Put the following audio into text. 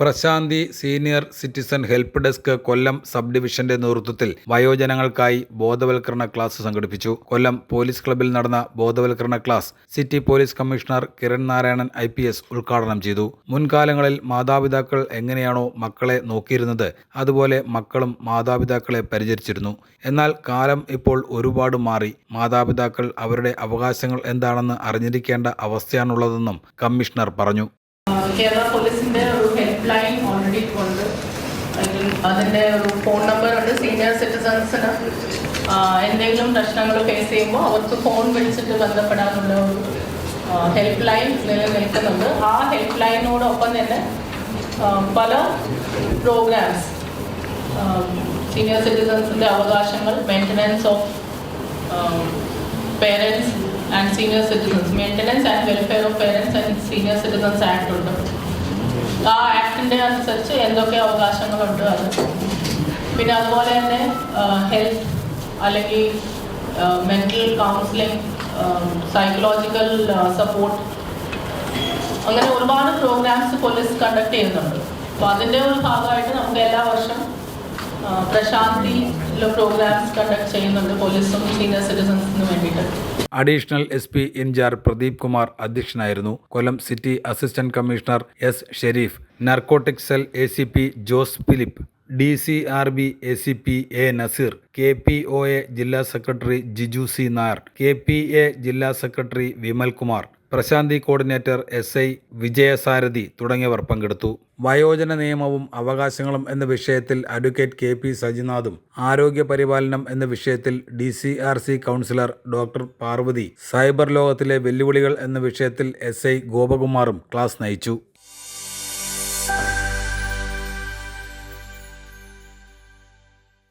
Prashanthi senior citizen help desk Kollam sub ഡിവിഷന്റെ നേതൃത്വത്തിൽ വയോജനങ്ങൾക്കായി ബോധവൽക്കരണ ക്ലാസ് സംഘടിപ്പിച്ചു. കൊല്ലം പോലീസ് ക്ലബിൽ നടന്ന ബോധവൽക്കരണ class city police commissioner Kiran Narayanan I ഉദ്ഘാടനം ചെയ്തു. മുൻകാലങ്ങളിൽ മാതാപിതാക്കൾ എങ്ങനെയാണോ മക്കളെ നോക്കിയിരുന്നത് അതുപോലെ മക്കളും മാതാപിതാക്കളെ പരിചരിച്ചിരുന്നു. എന്നാൽ കാലം ഇപ്പോൾ ഒരുപാട് മാറി. മാതാപിതാക്കൾ അവരുടെ അവകാശങ്ങൾ എന്താണെന്ന് അറിഞ്ഞിരിക്കേണ്ട അവസ്ഥയാണുള്ളതെന്നും കമ്മീഷണർ പറഞ്ഞു. കേരള പോലീസിന്റെ ഒരു ഹെൽപ്പ് ലൈൻ ഓൾറെഡി ഉണ്ട് അതിന്റെ ഒരു ഫോൺ നമ്പർ ഉണ്ട്. സീനിയർ സിറ്റിസൺസിന് എന്തെങ്കിലും പ്രശ്നങ്ങൾ ഫേസ് ചെയ്യുമ്പോൾ അവർക്ക് ഫോൺ വിളിച്ചിട്ട് ബന്ധപ്പെടാനുള്ള ഒരു ഹെൽപ്പ് ലൈൻ നിലനിൽക്കുന്നുണ്ട്. ആ ഹെൽപ്പ് ലൈനോടൊപ്പം തന്നെ പല പ്രോഗ്രാംസ് സീനിയർ സിറ്റിസൺസിന്റെ അവകാശങ്ങൾ maintenance of parents and senior citizens maintenance and welfare of parents senior citizens act ഉണ്ട്. ആ ആക്ടിന്റെ അനുസരിച്ച് എന്തൊക്കെ അവകാശങ്ങളുണ്ട് അത്. പിന്നെ അതുപോലെ തന്നെ ഹെൽത്ത് അല്ലെങ്കിൽ മെന്റൽ കൗൺസിലിംഗ് സൈക്കോളജിക്കൽ സപ്പോർട്ട് അങ്ങനെ ഒരുപാട് പ്രോഗ്രാംസ് പോലീസ് കണ്ടക്ട് ചെയ്യുന്നുണ്ട്. അപ്പോൾ അതിന്റെ ഒരു ഭാഗമായിട്ട് നമുക്ക് എല്ലാ വർഷം programmes conduct additional S P in charge Pradeep Kumar അധ്യക്ഷനായിരുന്നു. Kollam city assistant commissioner S Sherif narcotic cell A C P Jose Philip D C R B A C P A Nazeer K P O A ജില്ലാ secretary Jiju C Nair K P A ജില്ലാ secretary Vimal Kumar Prashanthi coordinator S I Vijayasarathi തുടങ്ങിയവർ പങ്കെടുത്തു. വയോജന നിയമവും അവകാശങ്ങളും എന്ന വിഷയത്തിൽ advocate K P സജിനാഥും ആരോഗ്യ പരിപാലനം എന്ന വിഷയത്തിൽ D C R C counsellor doctor Parvathy cyber ലോകത്തിലെ വെല്ലുവിളികൾ എന്ന വിഷയത്തിൽ എസ് ഐ ഗോപകുമാറും ക്ലാസ് നയിച്ചു.